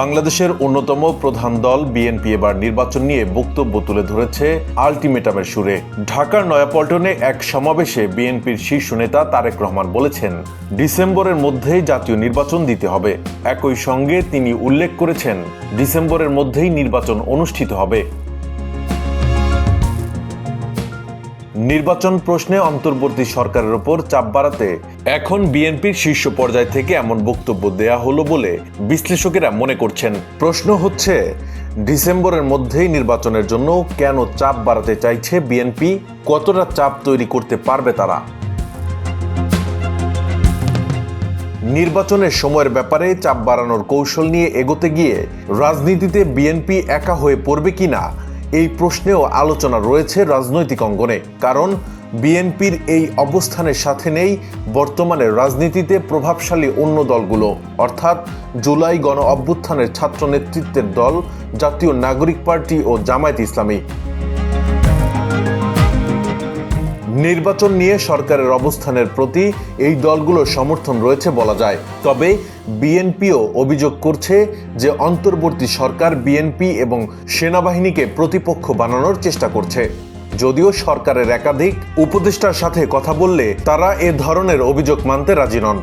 বাংলাদেশের অন্যতম প্রধান দল বিএনপি এবার নির্বাচন নিয়ে বক্তব্য তুলে ধরেছে আলটিমেটামের সুরে। ঢাকার নয়াপল্টনে এক সমাবেশে বিএনপির শীর্ষ নেতা তারেক রহমান বলেছেন, ডিসেম্বরের মধ্যেই জাতীয় নির্বাচন দিতে হবে। একই সঙ্গে তিনি উল্লেখ করেছেন, ডিসেম্বরের মধ্যেই নির্বাচন অনুষ্ঠিত হবে। নির্বাচন প্রশ্নে অন্তর্বর্তী সরকারের ওপর চাপ বাড়াতে এখন বিএনপির শীর্ষ পর্যায় থেকে এমন বক্তব্য দেয়া হলো বলে বিশ্লেষকেরা মনে করছেন। প্রশ্ন হচ্ছে, ডিসেম্বরের মধ্যেই নির্বাচনের জন্য কেন চাপ বাড়াতে চাইছে বিএনপি? কতটা চাপ তৈরি করতে পারবে তারা? নির্বাচনের সময়ের ব্যাপারে চাপ বাড়ানোর কৌশল নিয়ে এগোতে গিয়ে রাজনীতিতে বিএনপি একা হয়ে পড়বে কিনা? এই প্রশ্নেও আলোচনা রয়েছে রাজনৈতিক অঙ্গনে, কারণ বিএনপির এই অবস্থানের সাথে নেই বর্তমানে রাজনীতিতে প্রভাবশালী অন্য দলগুলো, অর্থাৎ জুলাই গণ অভ্যুত্থানের ছাত্র নেতৃত্বের দল, জাতীয় নাগরিক পার্টি ও জামায়াত ইসলামী। নির্বাচন নিয়ে সরকারের অবস্থানের প্রতি এই দলগুলোর সমর্থন রয়েছে বলা যায়। তবে বিএনপিও অভিযোগ করছে যে অন্তর্বর্তী সরকার বিএনপি এবং সেনাবাহিনীকে প্রতিপক্ষ বানানোর চেষ্টা করছে। যদিও সরকারের একাধিক উপদেষ্টার সাথে কথা বললে তারা এ ধরনের অভিযোগ মানতে রাজি নন।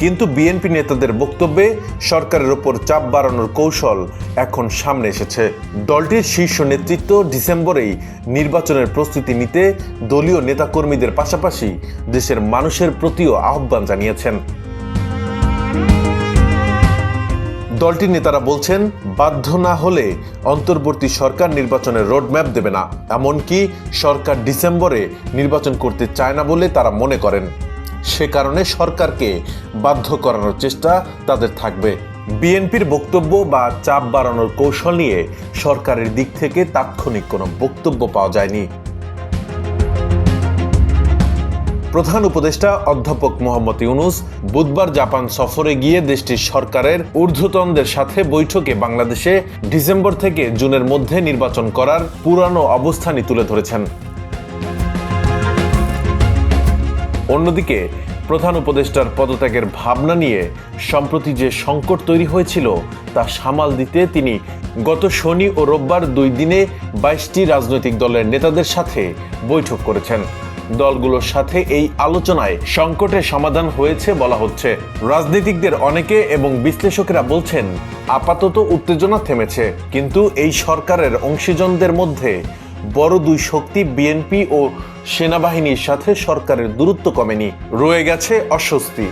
কিন্তু বিএনপি নেতাদের বক্তব্যে সরকারের ওপর চাপ বাড়ানোর কৌশল এখন সামনে এসেছে। দলটির শীর্ষ নেতৃত্ব ডিসেম্বরেই নির্বাচনের প্রস্তুতি নিতে দলীয় নেতাকর্মীদের পাশাপাশি দেশের মানুষের প্রতিও আহ্বান জানিয়েছেন। দলটির নেতারা বলছেন, বাধ্য না হলে অন্তর্বর্তী সরকার নির্বাচনের রোডম্যাপ দেবে না। এমনকি সরকার ডিসেম্বরে নির্বাচন করতে চায় না বলে তারা মনে করেন। সে কারণে সরকারকে বাধ্য করানোর চেষ্টা তাদের থাকবে। বিএনপির বক্তব্য বা চাপ বাড়ানোর কৌশল নিয়ে সরকারের দিক থেকে তাৎক্ষণিক কোনো বক্তব্য পাওয়া যায়নি। প্রধান উপদেষ্টা অধ্যাপক মোহাম্মদ ইউনুস বুধবার জাপান সফরে গিয়ে দেশটির সরকারের ঊর্ধ্বতনদের সাথে বৈঠকে বাংলাদেশে ডিসেম্বর থেকে জুনের মধ্যে নির্বাচন করার পুরানো অবস্থানই তুলে ধরেছেন। অন্যদিকে, প্রধান উপদেষ্টার পদত্যাগের ভাবনা নিয়ে, সম্প্রতি যে সংকট তৈরি হয়েছিল, তা সামাল দিতে তিনি গত শনি ও রোববার দুই দিনে বাইশটি রাজনৈতিক দলের নেতাদের সাথে বৈঠক করেছেন। দলগুলোর সাথে এই আলোচনায় সংকটের সমাধান হয়েছে বলা হচ্ছে। রাজনীতিকদের অনেকে এবং বিশ্লেষকেরা বলছেন, আপাতত উত্তেজনা থেমেছে, কিন্তু এই সরকারের অংশীজনদের মধ্যে বড় দুই শক্তি বিএনপি ও সেনাবাহিনীর সাথে সরকারের দূরত্ব কমেনি। রয়ে গেছে অস্বস্তি।